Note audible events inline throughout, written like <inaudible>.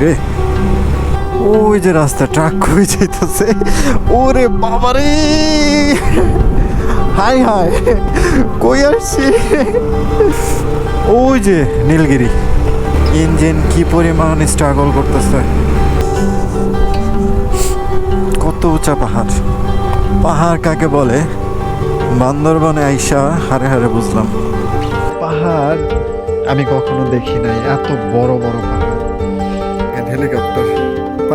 রে। ওই যে রাস্তা, ট্রাক কই যাইতেছে? ওরে বাবারে হাই হাই। কই আসছি? ওই যে নীলগিরি। ইঞ্জিন কি পরিমাণ স্ট্রাগল করতেছে। কত উঁচা পাহাড়। পাহাড় কাকে বলে? বান্দরবনে আইসা হারে হারে বুঝলাম। পাহাড় আমি কখনো দেখি নাই, এত বড় বড় পাহাড়।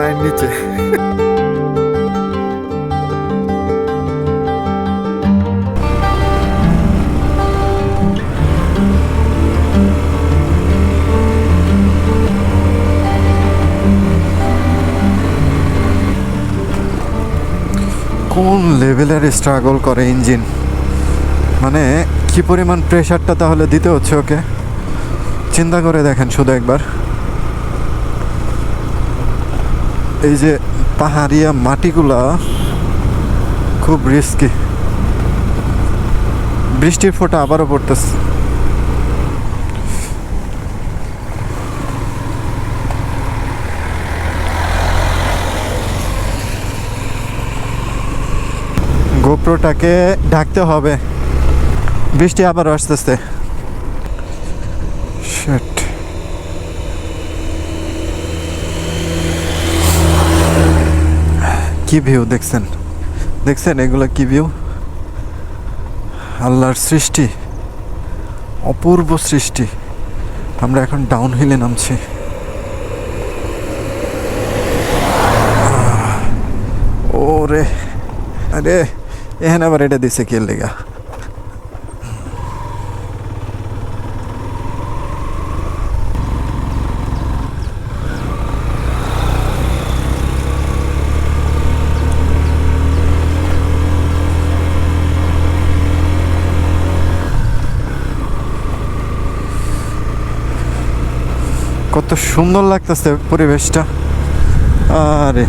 পায়ের নিচে। কোন লেভেলের স্ট্রাগল করে ইঞ্জিন? মানে কি পরিমাণ প্রেশারটা তাহলে দিতে হচ্ছে ওকে? চিন্তা করে দেখেন শুধু একবার। এই যে পাহাড়িয়া মাটিগুলা খুব রিস্কি বৃষ্টির ফোঁটা আবারও পড়তেছে। গোপ্রোটাকে ঢাকতে হবে। বৃষ্টি আবার আসতেছে। Shit. কি ভিউ দেখছেন? দেখছেন এগুলো কি ভিউ আল্লাহর সৃষ্টি, অপূর্ব সৃষ্টি। আমরা এখন ডাউন হিলে নামছি ওরে, আরে, এহেন আবার এটা দিছে কে লেগা? কত সুন্দর লাগতেছে পরিবেশটা। আরে,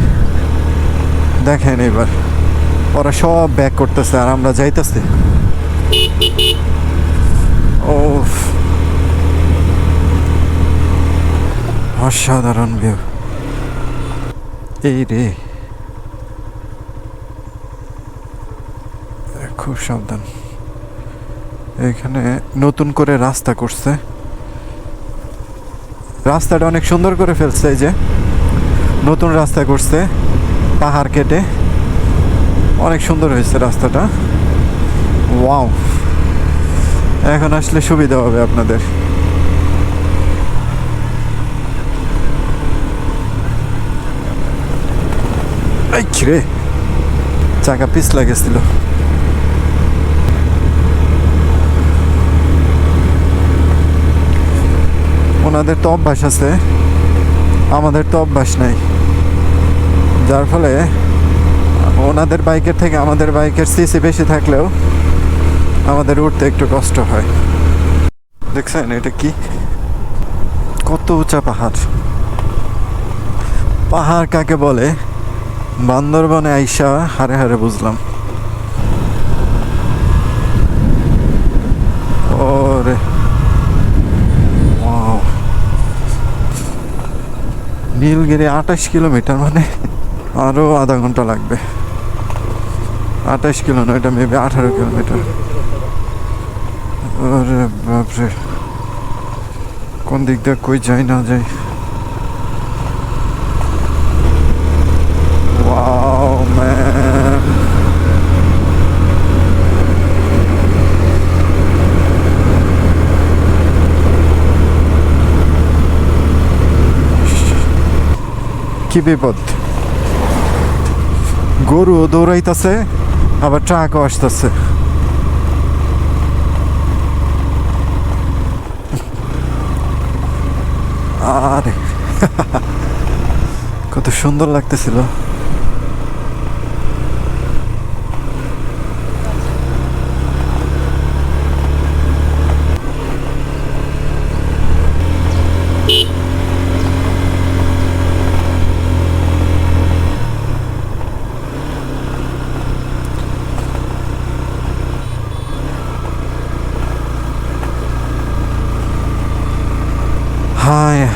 দেখেন এবার। ওরা সব ব্যাক করতেছে আর আমরা যাইতেছি। ও অসাধারণ ভিউ এই রে। খুব সাবধান। এখানে নতুন করে রাস্তা করছে। রাস্তাটা অনেক সুন্দর করে ফেলছে এই যে। নতুন রাস্তা করছে, পাহাড় কেটে। অনেক সুন্দর হয়েছে রাস্তাটা। ওয়াও। এখন আসলে সুবিধা হবে আপনাদের। চাকা পিস লাগেছিল ওনাদের তো অভ্যাস আছে। আমাদের তো অভ্যাস নাই। যার ফলে ওনাদের বাইকের থেকে আমাদের বাইকের সিসি বেশি থাকলেও আমাদের উঠতে একটু কষ্ট হয়। দেখছেন এটা কি? কত উঁচা পাহাড়। পাহাড় কাকে বলে? বান্দরবনে আইসা হারে হারে বুঝলাম। ওরে। নীলগিরি আঠাশ কিলোমিটার মানে আরও আধা ঘণ্টা লাগবে। আঠাশ কিলো না এটা মেবি আঠারো কিলোমিটার। ওরে বাপরে। কোন দিক দিয়ে কই যাই না যাই। কি বিপদ? গরু দৌড়াইতেছে আবার ট্রাকও আসতেছে। আরে কত সুন্দর লাগতেছিল।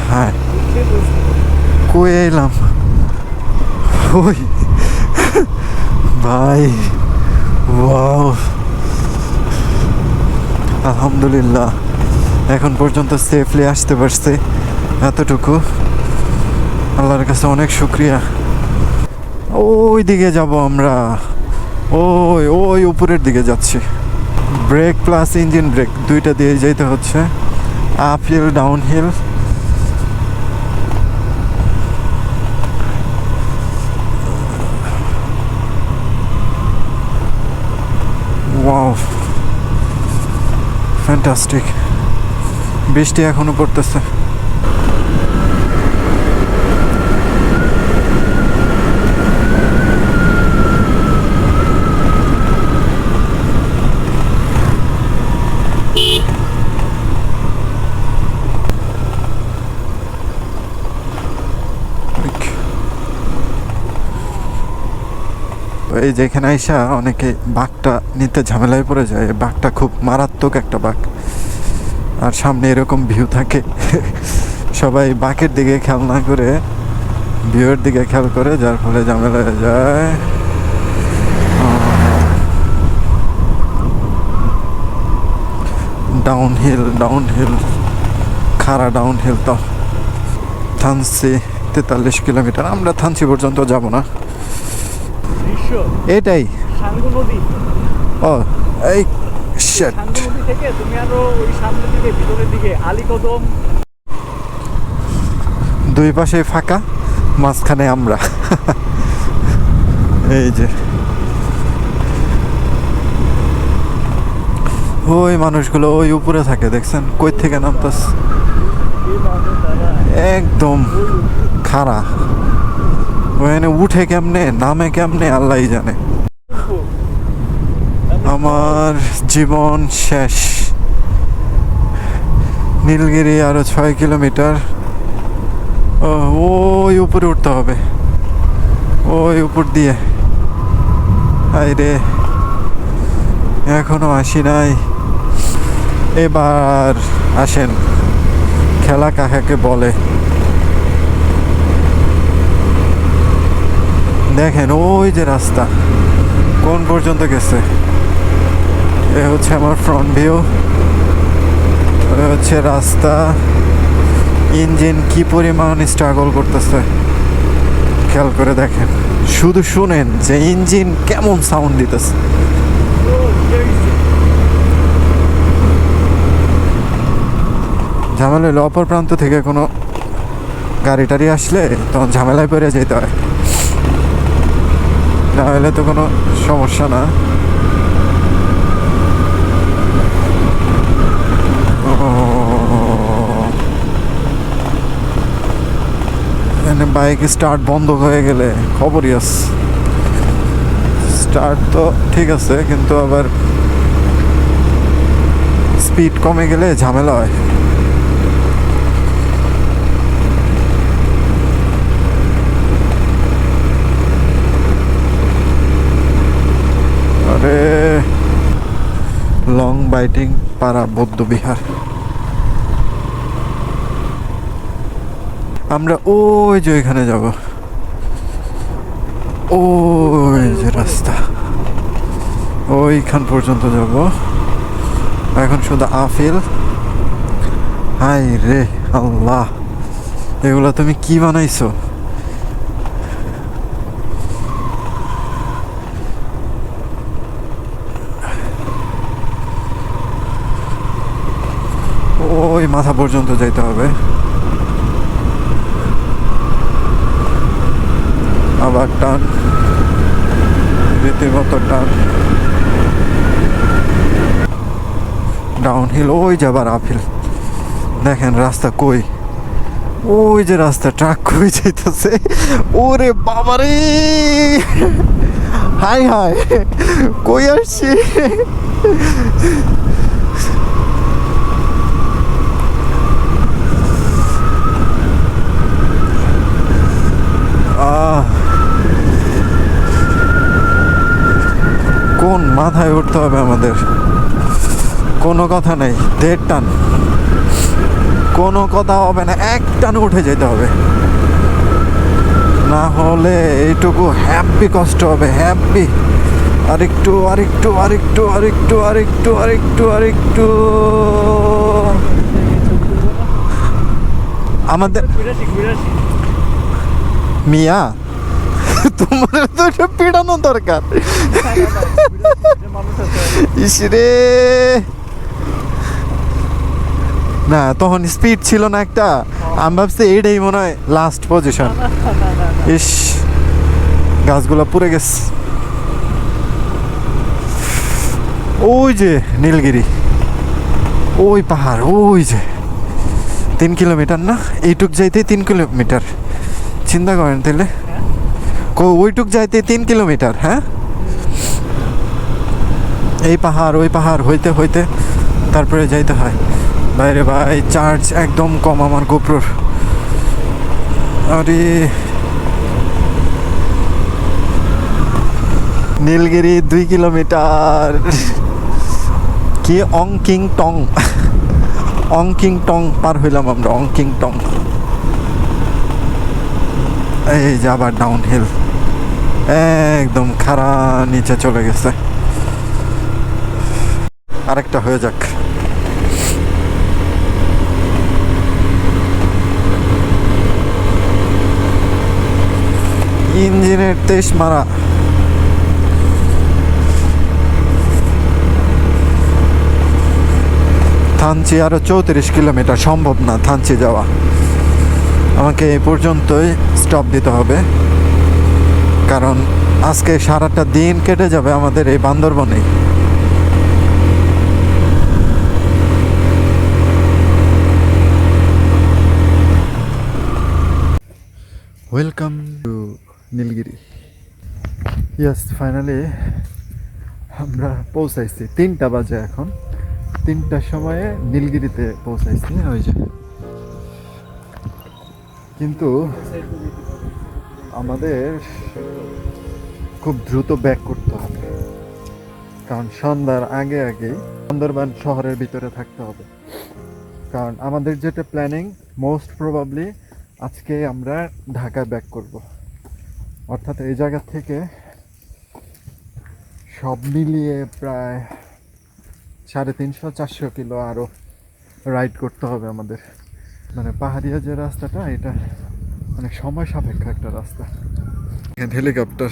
হায়, কই এলাম? ওই, ভাই, ওয়াও। আলহামদুলিল্লাহ, এখন পর্যন্ত সেফলি আসতে পারছে এতটুকু। আল্লাহর কাছে অনেক শুক্রিয়া। ওই দিকে যাব আমরা। ওই ওই উপরের দিকে যাচ্ছি। ব্রেক প্লাস ইঞ্জিন ব্রেক দুইটা দিয়ে যেতে হচ্ছে। Up hill down hill wow fantastic বৃষ্টি এখনও পড়তেছে। এই যেখানে আইসা অনেকে বাঘটা নিতে ঝামেলায় পড়ে যায়। বাঘটা খুব মারাত্মক একটা বাঘ। আর সামনে এরকম ভিউ থাকে। <laughs> সবাই বাঘের দিকে খেয়াল না করে ভিউয়ের দিকে খেয়াল করে, যার ফলে ঝামেলা হয়ে যায়। ডাউন হিল ডাউন হিল খাড়া ডাউন হিল তো। থানসি তেতাল্লিশ কিলোমিটার। আমরা থানসি পর্যন্ত যাব না। এটাই। ও এই শেট থেকে তুমি আরও ওই সামনের দিকে ভিতরের দিকে আলীকদম। দুই পাশে ফাঁকা মাঝখানে আমরা। <laughs> এই যে। ওই মানুষগুলো ওই উপরে থাকে দেখছেন? কই থেকে নামতাস একদম খাড়া। ওখানে উঠে কেমনে, নামে কেমনে আল্লাহ জানে। আমার জীবন শেষ। নীলগিরি আরও ছয় কিলোমিটার। ওই উপরে উঠতে হবে। ওই উপর দিয়ে। হাই রে এখনও আসি নাই। এবার আসেন। খেলা কাকাকে বলে? দেখেন, ওই যে রাস্তা। কোন পর্যন্ত গেছে? এ হচ্ছে আমার ফ্রন্ট ভিউ হচ্ছে রাস্তা। ইঞ্জিন কি পরিমাণ স্ট্রাগল করতেছে? খেয়াল করে দেখেন। শুধু শুনেন যে ইঞ্জিন কেমন সাউন্ড দিতেছে। ঝামেলা হলো অপর প্রান্ত থেকে কোনো গাড়ি টাড়ি আসলে তখন ঝামেলায় পড়ে যেতে হয়। না হলে তো কোনো সমস্যা না। বাইক স্টার্ট বন্ধ হয়ে গেলে খবরই আছে স্টার্ট তো ঠিক আছে, কিন্তু আবার স্পিড কমে গেলে ঝামেলা হয় আরে লং বাইটিং পাড়া বৌদ্ধ বিহার। আমরা ওই যে ওইখানে যাব। ওই যে রাস্তা। ওইখান পর্যন্ত যাব। এখন শুধু আফিল। হাই রে আল্লাহ। এগুলো তুমি কি বানাইছো? ওই মাথা পর্যন্ত যাইতে হবে। আবার টান, রীতিমতো টান। ডাউন হিল ওই যাবার আপহিল দেখেন রাস্তা কই? ওই যে রাস্তা ট্রাক কই যাইতেছে? ওরে বাবারে! হাই হাই, কই আসছি কোন মাথায় উঠতে হবে আমাদের? কোনো কথা নেই, দেড় টান। কোনো কথা হবে না, এক টান উঠে যেতে হবে। না হলে এইটুকু হ্যাপি কষ্ট হবে হ্যাপি আরেকটু আরেকটু আরেকটু আরেকটু আরেকটু আরেকটু আরেকটু। আমাদের মিয়া, তোমার তো পিড়ানো দরকার। ইসরে। না, তখন স্পিড ছিল না একটা। আমি ভাবছি এইটাই মনে হয় লাস্ট পজিশন ইস, গাছগুলো পুড়ে গেছে। ওই যে নীলগিরি। ওই পাহাড়, ওই যে। তিন কিলোমিটার না? এইটুক যাইতে তিন কিলোমিটার। চিন্তা করেন তাহলে ওইটুক যাইতে তিন কিলোমিটার হ্যাঁ? এই পাহাড়, ওই পাহাড়, হইতে হইতে তারপরে যাইতে হয়। বাইরে ভাই চার্জ একদম কম আমার গোপ্রোর আরে। নীলগিরি দুই কিলোমিটার। কি অংকিং টং অংকিং টং পার হইলাম আমরা অংকিং টং এই যে আবার ডাউন হিল একদম খাড়া নিচে চলে গেছে। আরেকটা হয়ে যাক। ইঞ্জিনের তেজ মারা। থানচি আরও চৌত্রিশ কিলোমিটার, সম্ভব না থানচি যাওয়া। আমাকে এই পর্যন্তই স্টপ দিতে হবে। কারণ আজকে সারাটা দিন কেটে যাবে আমাদের এই বান্দরবনেই। Welcome to Nilgiri yes finally আমরা পৌঁছাইছি। তিনটা বাজে এখন। তিনটার সময়ে নীলগিরিতে পৌঁছাইছি। ওই যে। কিন্তু আমাদের খুব দ্রুত ব্যাক করতে হবে। কারণ সন্ধ্যার আগে আগে সুন্দরবন শহরের ভিতরে থাকতে হবে। কারণ আমাদের যেটা প্ল্যানিং মোস্ট প্রবাবলি আজকে আমরা ঢাকায় ব্যাক করব। অর্থাৎ এই জায়গা থেকে সব মিলিয়ে প্রায় সাড়ে তিনশো চারশো কিলো আরও রাইড করতে হবে আমাদের। মানে পাহাড়িয়া যে রাস্তাটা, এটা অনেক সময় সাপেক্ষ একটা রাস্তা। হেলিকপ্টার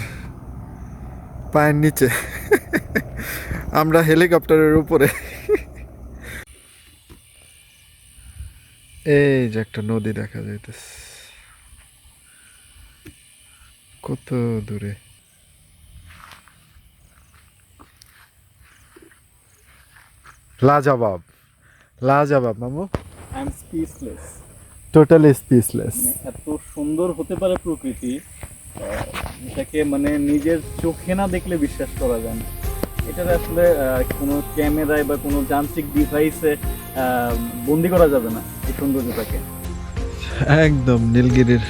পায়ের নিচে। আমরা হেলিকপ্টারের উপরে এই যে একটা নদী দেখা যাইতেছে। কত দূরে? লাজবাব। লাজবাব মামু। I am speechless totally speechless এত সুন্দর হতে পারে প্রকৃতি এটাকে মানে নিজের চোখে না দেখলে বিশ্বাস করা যায় না। এটার আসলে কোনো ক্যামেরায় বা কোনো যান্ত্রিক ডিভাইসে বন্দি করা যাবে না এই সৌন্দর্যটাকে। একদম, নীলগিরির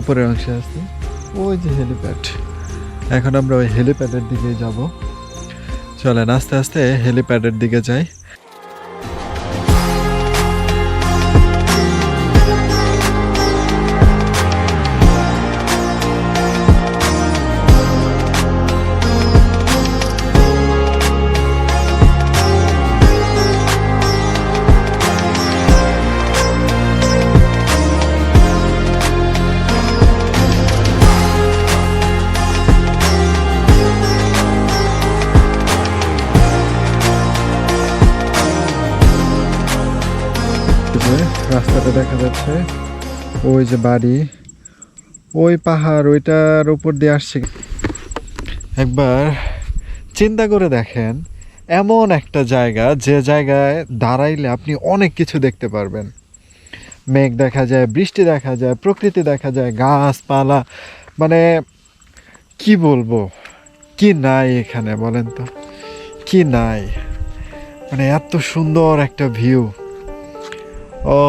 উপরের অংশে আছে। ওই যে হেলিপ্যাড এখন আমরা ওই হেলিপ্যাডের দিকে যাব। চলেন, আস্তে আস্তে হেলিপ্যাডের দিকে যাই। এই রাস্তাটা দেখা যাচ্ছে। ওই যে বাড়ি। ওই পাহাড়, ওইটার উপর দিয়ে আসছে। একবার চিন্তা করে দেখেন, এমন একটা জায়গা, যে জায়গায় দাঁড়াইলে আপনি অনেক কিছু দেখতে পারবেন। মেঘ দেখা যায়, বৃষ্টি দেখা যায়, প্রকৃতি দেখা যায়, গাছপালা। মানে কি বলব? কি নাই এখানে বলেন তো? কি নাই? মানে এত সুন্দর একটা ভিউ। ও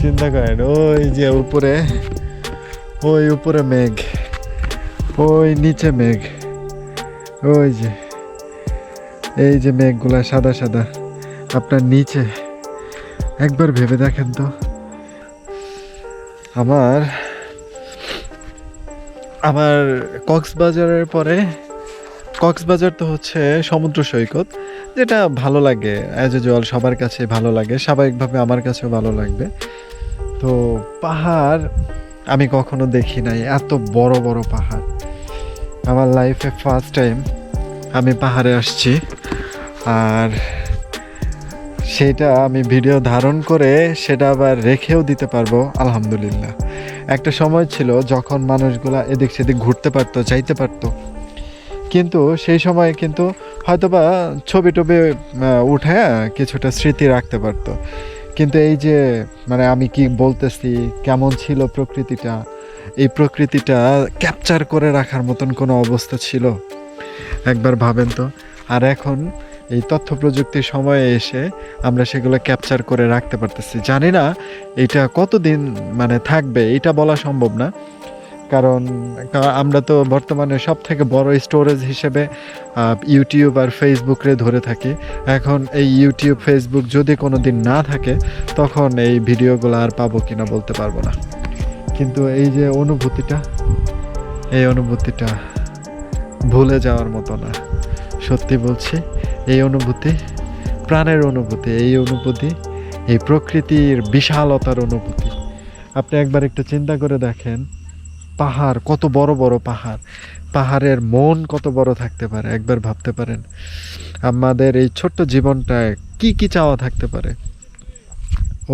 চিন্তা করেন ওই যে উপরে ওই উপরে মেঘ ওই নিচে মেঘ ওই যে এই যে মেঘগুলা সাদা সাদা আপনার নিচে একবার ভেবে দেখেন তো আমার আমার কক্সবাজারের পরে কক্সবাজার তো হচ্ছে সমুদ্র সৈকত যেটা ভালো লাগে অ্যাজ জল সবার কাছে ভালো লাগে, স্বাভাবিকভাবে আমার কাছেও ভালো লাগবে। তো পাহাড় আমি কখনো দেখি নাই, এত বড় বড় পাহাড়। আমার লাইফে ফার্স্ট টাইম আমি পাহাড়ে আসছি, আর সেটা আমি ভিডিও ধারণ করে সেটা আবার রেখেও দিতে পারব, আলহামদুলিল্লাহ। একটা সময় ছিল যখন মানুষগুলা এদিক সেদিক ঘুরতে পারতো, যাইতে পারতো। কিন্তু সেই সময় কিন্তু হয়তোবা ছবি টবি উঠে কিছুটা স্মৃতি রাখতে পারতো। কিন্তু এই যে মানে আমি কি বলতেছি, কেমন ছিল প্রকৃতিটা, এই প্রকৃতিটা ক্যাপচার করে রাখার মতন কোনো অবস্থা ছিল? একবার ভাবেন তো। আর এখন এই তথ্য প্রযুক্তির সময়ে এসে আমরা সেগুলো ক্যাপচার করে রাখতে পারতেছি। জানি না এটা কতদিন মানে থাকবে, এটা বলা সম্ভব না। কারণ আমরা তো বর্তমানে সব থেকে বড় স্টোরেজ হিসেবে ইউটিউব আর ফেসবুকরে ধরে থাকি। এখন এই ইউটিউব ফেসবুক যদি কোনো দিন না থাকে, তখন এই ভিডিওগুলো আর পাবো কিনা বলতে পারব না। কিন্তু এই যে অনুভূতিটা, এই অনুভূতিটা ভুলে যাওয়ার মতো না। সত্যি বলছি, এই অনুভূতি, প্রাণের অনুভূতি, এই অনুভূতি, এই প্রকৃতির বিশালতার অনুভূতি। আপনি একবার একটু চিন্তা করে দেখেন পাহাড় কত বড় বড় পাহাড়। পাহাড়ের মন কত বড় থাকতে পারে একবার ভাবতে পারেন। আমাদের এই ছোট্ট জীবনটায় কি কি চাওয়া থাকতে পারে?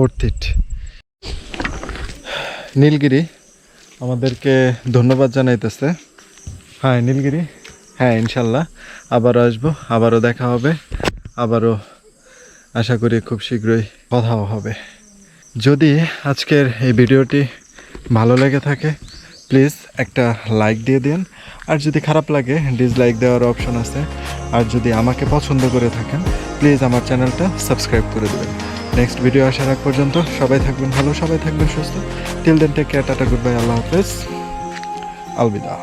অর্থিট নীলগিরি আমাদেরকে ধন্যবাদ জানাইতেছে। হ্যাঁ নীলগিরি। হ্যাঁ ইনশাল্লাহ। আবারও আসব আবারও দেখা হবে আবারও আশা করি খুব শীঘ্রই কথাও হবে। যদি আজকের এই ভিডিওটি ভালো লেগে থাকে প্লিজ একটা লাইক দিয়ে দিন। আর যদি খারাপ লাগে ডিসলাইক দেওয়ার অপশন আছে। আর যদি আমাকে পছন্দ করে থাকেন প্লিজ আমার চ্যানেলটা সাবস্ক্রাইব করে দেবেন। নেক্সট ভিডিও আসার আগ পর্যন্ত সবাই থাকবেন ভালো, সবাই থাকবেন সুস্থ। Till then take care tata good bye আল্লাহ হাফেজ। আলবিদা।